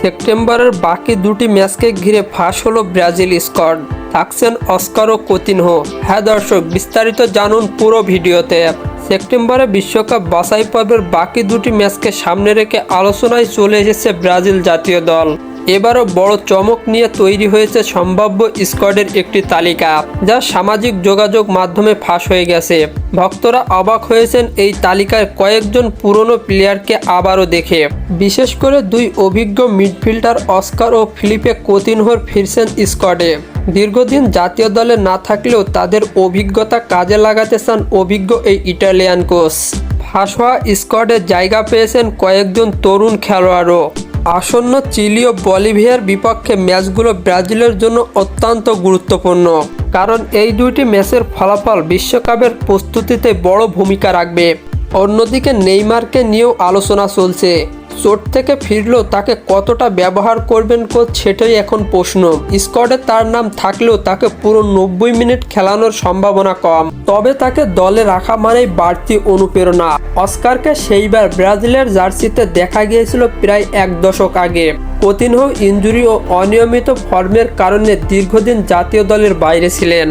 সেপ্টেম্বরের বাকি দুটি ম্যাচকে ঘিরে ফাঁস হলো ব্রাজিল স্কোয়াড। থাকছেন অস্কার ও কোতিনহো। হ্যাঁ দর্শক, বিস্তারিত জানুন পুরো ভিডিওতে। সেপ্টেম্বরে বিশ্বকাপ বাছাই পর্বের বাকি দুটি ম্যাচকে সামনে রেখে আলোচনায় চলে এসেছে ব্রাজিল জাতীয় দল। এবারও বড় চমক নিয়ে তৈরি হয়েছে সম্ভাব্য স্কোয়াডের একটি তালিকা, যা সামাজিক যোগাযোগ মাধ্যমে ফাঁস হয়ে গেছে। ভক্তরা অবাক হয়েছেন এই তালিকার কয়েকজন পুরনো প্লেয়ারকে আবারও দেখে। বিশেষ করে দুই অভিজ্ঞ মিডফিল্ডার অস্কার ও ফিলিপে কোতিনহোর ফিরছেন স্কোয়াডে। দীর্ঘদিন জাতীয় দলে না থাকলেও তাদের অভিজ্ঞতা কাজে লাগাতে চান অভিজ্ঞ এই ইটালিয়ান কোচ। ফাঁস হওয়া স্কোয়াডে জায়গা পেয়েছেন কয়েকজন তরুণ খেলোয়াড়ও। আসন্ন চিলি ও বলিভিয়ার বিপক্ষে ম্যাচগুলো ব্রাজিলের জন্য অত্যন্ত গুরুত্বপূর্ণ। কারণ এই দুইটি ম্যাচের ফলাফল বিশ্বকাপের প্রস্তুতিতে বড় ভূমিকা রাখবে। অন্যদিকে নেইমারকে নিয়েও আলোচনা চলছে। চোট থেকে ফিরলেও তাকে কতটা ব্যবহার করবেন কোচ সেটাই এখন প্রশ্ন। স্কোয়াডে তার নাম থাকলেও তাকে পুরো নব্বই মিনিট খেলানোর সম্ভাবনা কম। তবে তাকে দলে রাখা মানেই বাড়তি অনুপ্রেরণা। অস্কারকে সেইবার ব্রাজিলের জার্সিতে দেখা গিয়েছিল প্রায় এক দশক আগে। কতিনহ ইঞ্জুরি ও অনিয়মিত ফর্মের কারণে দীর্ঘদিন জাতীয় দলের বাইরে ছিলেন।